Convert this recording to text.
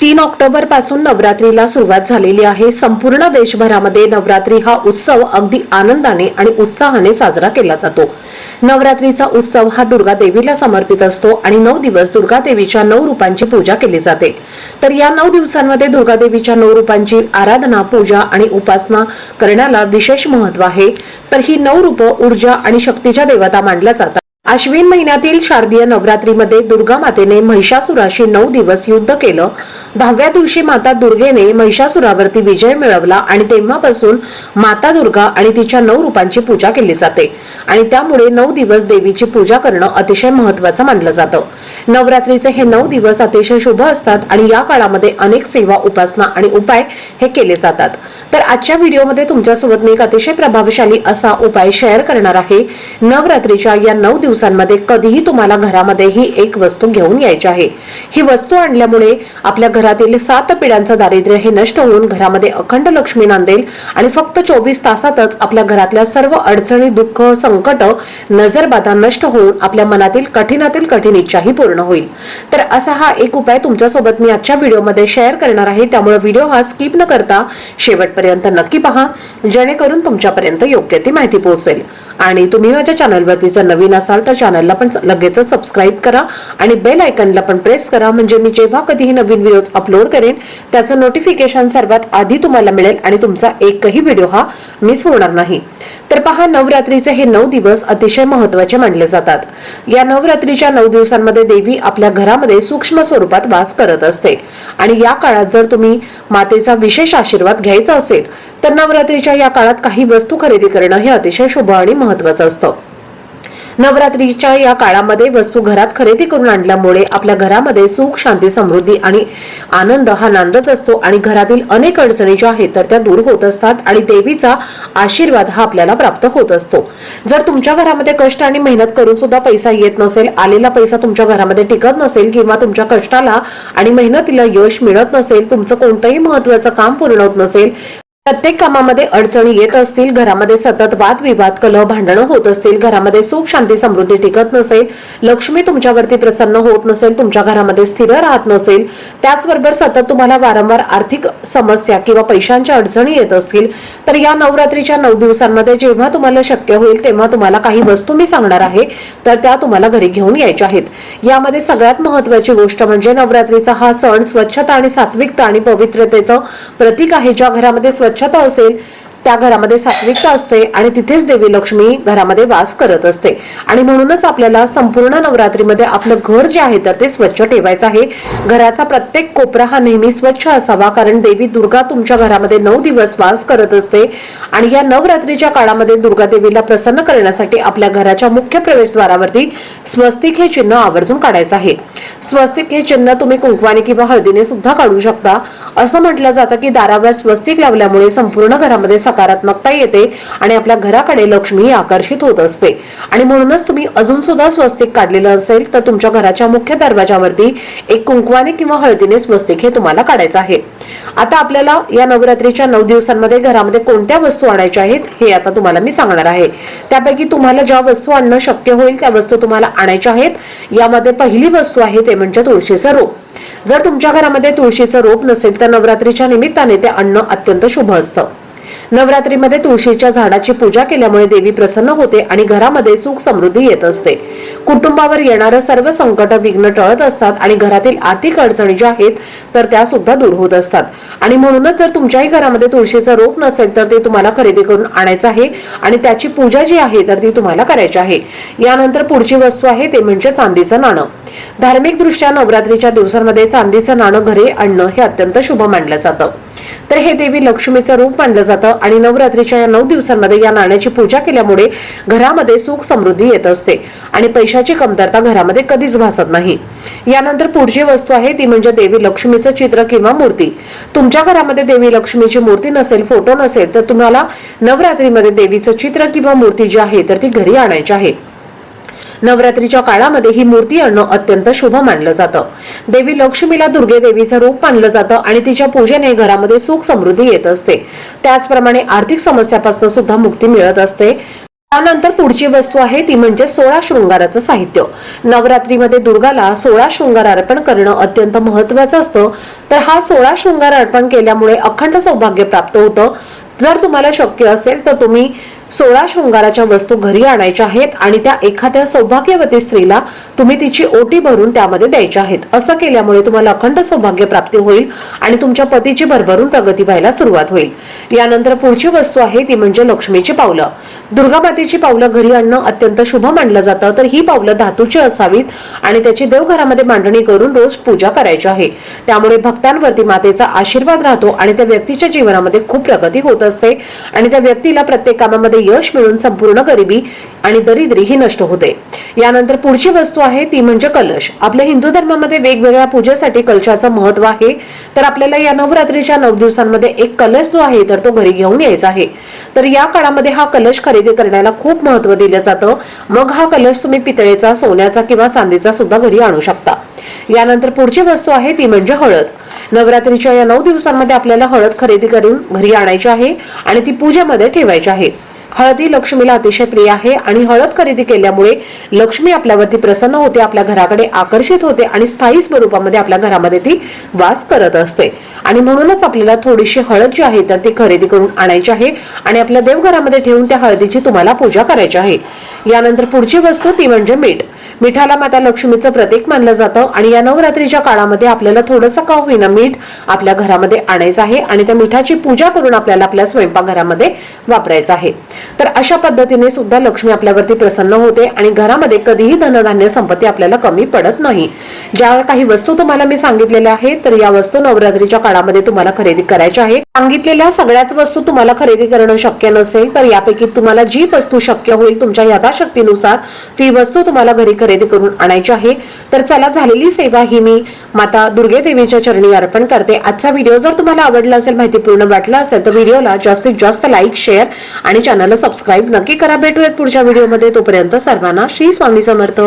तीन ऑक्टोबरपासून नवरात्रीला सुरुवात झालेली आहे. संपूर्ण देशभरामध्ये नवरात्री हा उत्सव अगदी आनंदाने आणि उत्साहाने साजरा केला जातो. नवरात्रीचा उत्सव हा दुर्गा देवीला समर्पित असतो आणि नऊ दिवस दुर्गा देवीच्या नऊ रूपांची पूजा केली जाते. तर या नऊ दिवसांमध्ये दुर्गा देवीच्या नऊ रूपांची आराधना पूजा आणि उपासना करण्याला विशेष महत्त्व आहे. तर ही नऊ रूप ऊर्जा आणि शक्तीच्या देवता मानल्या जातात. अश्विन महिन्यातील शारदीय नवरात्रीमध्ये दुर्गा मातेने महिषासुराशी नऊ दिवस युद्ध केलं. दहाव्या दिवशी माता दुर्गेने महिषासुरावरती विजय मिळवला आणि तेव्हापासून माता दुर्गा आणि तिच्या नऊ रूपांची पूजा केली जाते. आणि त्यामुळे नऊ दिवस देवीची पूजा करणं अतिशय महत्वाचं मानलं जातं. नवरात्रीचे हे नऊ दिवस अतिशय शुभ असतात आणि या काळामध्ये अनेक सेवा उपासना आणि उपाय हे केले जातात. तर आजच्या व्हिडिओमध्ये तुमच्यासोबत मी एक अतिशय प्रभावशाली असा उपाय शेअर करणार आहे. नवरात्रीच्या या नऊ दिवसांमध्ये कधीही तुम्हाला घरामध्ये ही एक वस्तू घेऊन यायची आहे. ही वस्तू आणल्यामुळे आपल्या घरातील सात पिढ्यांचं दारिद्र्य हे नष्ट होऊन घरामध्ये अखंड लक्ष्मी नांदेल आणि फक्त चोवीस तासातच आपल्या घरातल्या सर्व अडचणी दुःख संकट नजरबाधा नष्ट होऊन आपल्या मनातील कठीणातील कठीण इच्छाही पूर्ण होईल. तर असा हा एक उपाय तुमच्यासोबत मी आजच्या व्हिडिओमध्ये शेअर करणार आहे. त्यामुळे व्हिडिओ हा स्किप न करता शेवटपर्यंत नक्की पहा जेणेकरून तुमच्यापर्यंत योग्य ती माहिती पोहोचेल. आणि तुम्ही माझ्या चॅनलवरती जर नवीन असाल तर चॅनलला पण लगेच सबस्क्राईब करा आणि बेल आयकनला पण प्रेस करा. म्हणजे मी जेव्हा कधीही नवीन व्हिडिओज अपलोड करेन. त्याचं नोटिफिकेशन सर्वात आधी तुम्हाला मिळेल आणि तुमचा एकही व्हिडिओ हा मिस होणार नाही. तर पहा नवरात्रीचे हे नऊ दिवस अतिशय महत्त्वाचे मानले जातात. या नवरात्रीच्या नऊ दिवसांमध्ये देवी आपल्या घरामध्ये सूक्ष्म स्वरूपात वास करत असते. आणि या काळात जर तुम्ही मातेचा विशेष आशीर्वाद घ्यायचा असेल तर नवरात्रीच्या या काळात काही वस्तू खरेदी करणं हे अतिशय शुभ आणि महत्वाचं असतं. नवरात्रीच्या या काळामध्ये वस्तू घरात खरेदी करून आणल्यामुळे आपल्या घरामध्ये सुख शांती समृद्धी आणि आनंद हा नांदत असतो आणि घरातील अनेक अडचणी ज्या आहेत तर त्या दूर होत असतात आणि देवीचा आशीर्वाद हा आपल्याला प्राप्त होत असतो. जर तुमच्या घरामध्ये कष्ट आणि मेहनत करून सुद्धा पैसा येत नसेल आलेला पैसा तुमच्या घरामध्ये टिकत नसेल किंवा तुमच्या कष्टाला आणि मेहनतीला यश मिळत नसेल तुमचं कोणतंही महत्वाचं काम पूर्ण होत नसेल प्रत्येक कामामध्ये अडचणी येत असतील घरामध्ये सतत वादविवाद कलह भांडणं होत असतील घरामध्ये सुख शांती समृद्धी टिकत नसेल लक्ष्मी तुमच्यावरती प्रसन्न होत नसेल तुमच्या घरामध्ये स्थिर राहत नसेल त्याचबरोबर सतत तुम्हाला वारंवार आर्थिक समस्या किंवा पैशांच्या अडचणी येत असतील तर या नवरात्रीच्या नऊ दिवसांमध्ये जेव्हा तुम्हाला शक्य होईल तेव्हा तुम्हाला काही वस्तू मी सांगणार आहे तर त्या तुम्हाला घरी घेऊन यायच्या आहेत. यामध्ये सगळ्यात महत्वाची गोष्ट म्हणजे नवरात्रीचा हा सण स्वच्छता आणि सात्विकता आणि पवित्रतेचं प्रतीक आहे ज्या घरामध्ये स्वच्छ स्वच्छता असेल त्या घरामध्ये सात्विकता असते आणि तिथेच देवी लक्ष्मी घरामध्ये वास करत असते. आणि म्हणूनच आपल्याला संपूर्ण नवरात्रीमध्ये आपलं घर जे आहे तर ते स्वच्छ ठेवायचं आहे. घराचा प्रत्येक कोपरा हा नेहमी स्वच्छ असावा कारण देवी दुर्गा तुमच्या घरामध्ये नऊ दिवस वास करत असते. आणि या नवरात्रीच्या काळामध्ये दुर्गा देवीला प्रसन्न करण्यासाठी आपल्या घराच्या मुख्य प्रवेशद्वारावरती स्वस्तिक हे चिन्ह आवर्जून काढायचं आहे. स्वस्तिक हे चिन्ह तुम्ही कुंकवाने किंवा हळदीने सुद्धा काढू शकता. असं म्हटलं जातं की दारावर स्वस्तिक लावल्यामुळे संपूर्ण घरामध्ये सकारात्मकता येते आणि आपल्या घराकडे लक्ष्मी आकर्षित होत असते. आणि म्हणूनच तुम्ही अजून सुद्धा स्वस्तिक काढलेलं असेल तर तुमच्या घराच्या मुख्य दरवाजावरती एक कुंकवाने किंवा हळदीने स्वस्तिक हे तुम्हाला काढायचं आहे. आता आपल्याला या नवरात्रीच्या नऊ दिवसांमध्ये घरामध्ये कोणत्या वस्तू आणायच्या आहेत हे आता तुम्हाला मी सांगणार आहे. त्यापैकी तुम्हाला ज्या वस्तू आणणं शक्य होईल त्या वस्तू तुम्हाला आणायच्या आहेत. यामध्ये पहिली वस्तू आहे ते म्हणजे तुळशीचं रोप. जर तुमच्या घरामध्ये तुळशीचं रोप नसेल तर नवरात्रीच्या निमित्ताने ते आणणं अत्यंत शुभ असतं. नवरात्रीमध्ये तुळशीच्या झाडाची पूजा केल्यामुळे देवी प्रसन्न होते आणि घरामध्ये सुख समृद्धी येत असते. कुटुंबावर येणारं सर्व संकट विघ्न टळत असतात आणि घरातील आर्थिक अडचणी ज्या आहेत तर त्या सुद्धा दूर होत असतात. आणि म्हणूनच जर तुमच्याही घरामध्ये तुळशीचं रोप नसेल तर ते तुम्हाला खरेदी करून आणायचं आहे आणि त्याची पूजा जी आहे तर ती तुम्हाला करायची आहे. यानंतर पुढची वस्तू आहे ते म्हणजे चांदीचं नाणं. धार्मिक दृष्ट्या नवरात्रीच्या दिवसांमध्ये चांदीचं नाणं घरी आणणं हे अत्यंत शुभ मानलं जातं. तर हे देवी लक्ष्मीचं रूप मानलं जातं आणि नवरात्रीच्या या नऊ दिवसांमध्ये या नाण्याची पूजा केल्यामुळे घरामध्ये सुख समृद्धी येत असते आणि पैशाची कमतरता घरामध्ये कधीच भासत नाही. यानंतर पुढची वस्तू आहे ती म्हणजे देवी लक्ष्मीचं चित्र किंवा मूर्ती. तुमच्या घरामध्ये देवी लक्ष्मीची मूर्ती नसेल फोटो नसेल तर तुम्हाला नवरात्रीमध्ये देवीचं चित्र किंवा मूर्ती जी आहे तर ती घरी आणायची आहे. नवरात्रीच्या काळामध्ये ही मूर्ती आणणं अत्यंत शुभ मानलं जातं. देवी लक्ष्मीला दुर्गे देवीचं रूप मानलं जातं आणि तिच्या पूजेने घरामध्ये सुख समृद्धी येत असते. त्याचप्रमाणे आर्थिक समस्यापासून सुद्धा मुक्ती मिळत असते. त्यानंतर पुढची वस्तू आहे ती म्हणजे सोळा शृंगाराचं साहित्य. नवरात्रीमध्ये दुर्गाला सोळा शृंगार अर्पण करणं अत्यंत महत्वाचं असतं. तर हा सोळा शृंगार अर्पण केल्यामुळे अखंड सौभाग्य प्राप्त होतं. जर तुम्हाला शक्य असेल तर तुम्ही सोळा शृंगाराच्या वस्तू घरी आणायच्या आहेत आणि त्या एखाद्या सौभाग्यवती स्त्रीला तुम्ही तिची ओटी भरून त्यामध्ये द्यायच्या आहेत. असं केल्यामुळे तुम्हाला अखंड सौभाग्य प्राप्ती होईल आणि तुमच्या पतीची भरभरून प्रगती व्हायला सुरुवात होईल. यानंतर पुढची वस्तू आहे ती म्हणजे लक्ष्मीची पावलं. दुर्गा मातेची पावलं घरी आणणं अत्यंत शुभ मानलं जातं तर ही पावलं धातूची असावीत आणि त्याची देवघरामध्ये मांडणी करून रोज पूजा करायची आहे. त्यामुळे भक्तांवरती मातेचा आशीर्वाद राहतो आणि त्या व्यक्तीच्या जीवनामध्ये खूप प्रगती होत असते आणि त्या व्यक्तीला प्रत्येक कामामध्ये यश मिळून संपूर्ण गरिबी आणि दरिद्री ही नष्ट होते. यानंतर पुढची वस्तू आहे ती म्हणजे कलश. आपल्या हिंदू धर्मामध्ये वेगवेगळ्या पूजेसाठी कलशाचं महत्त्व आहे. तर आपल्याला या नवरात्रीच्या नऊ दिवसांमध्ये एक कलश जो आहे तर तो घरी घेऊन यायचा आहे. तर या काळामध्ये हा कलश खरेदी करण्याला खूप महत्त्व दिलं जातं. मग हा कलश तुम्ही पितळेचा सोन्याचा किंवा चांदीचा सुद्धा घरी आणू शकता. यानंतर पुढची वस्तू आहे ती म्हणजे हळद. नवरात्रीच्या या नऊ दिवसांमध्ये आपल्याला हळद खरेदी करून घरी आणायची आहे आणि ती पूजेमध्ये ठेवायची आहे. हळदी लक्ष्मीला अतिशय प्रिय आहे आणि हळद खरेदी केल्यामुळे लक्ष्मी आपल्यावरती प्रसन्न होते आपल्या घराकडे आकर्षित होते आणि स्थायी स्वरूपामध्ये आपल्या घरामध्ये ती वास करत असते. आणि म्हणूनच आपल्याला थोडीशी हळद जी आहे तर ती खरेदी करून आणायची आहे आणि आपल्या देवघरामध्ये ठेवून त्या हळदीची तुम्हाला पूजा करायची आहे. यानंतर पुढची वस्तू ती म्हणजे मीठ. मिठाला माता लक्ष्मीचं प्रतीक मानलं जातं आणि या नवरात्रीच्या काळामध्ये आपल्याला थोडंसं का होईना मीठ आपल्या घरामध्ये आणायचं आहे आणि त्या मिठाची पूजा करून आपल्याला आपल्या स्वयंपाकघरामध्ये वापरायचं आहे. तर अशा पद्धतीने सुद्धा लक्ष्मी आपल्यावरती प्रसन्न होते आणि घरामध्ये कधीही धनधान्य संपत्ती आपल्याला कमी पडत नाही. ज्या काही वस्तू तुम्हाला मी सांगितलेल्या आहेत तर या वस्तू नवरात्रीच्या काळामध्ये तुम्हाला खरेदी करायच्या आहे सांगितलेल्या सगळ्याच वस्तू तुम्हाला खरेदी करणं शक्य नसेल तर यापैकी तुम्हाला जी वस्तू शक्य होईल तुमच्या यथाशक्तीनुसार ती वस्तू तुम्हाला घरी खरेदी करून आणायची आहे. तर चला झालेली सेवा ही मी माता दुर्गे देवीच्या चरणी अर्पण करते. आजचा व्हिडिओ जर तुम्हाला आवडला असेल माहितीपूर्ण वाटला असेल तर व्हिडिओला जास्तीत जास्त लाईक शेअर आणि चॅनलला सबस्क्राईब नक्की करा. भेटूयात पुढच्या व्हिडिओमध्ये. तोपर्यंत सर्वांना श्री स्वामी समर्थ.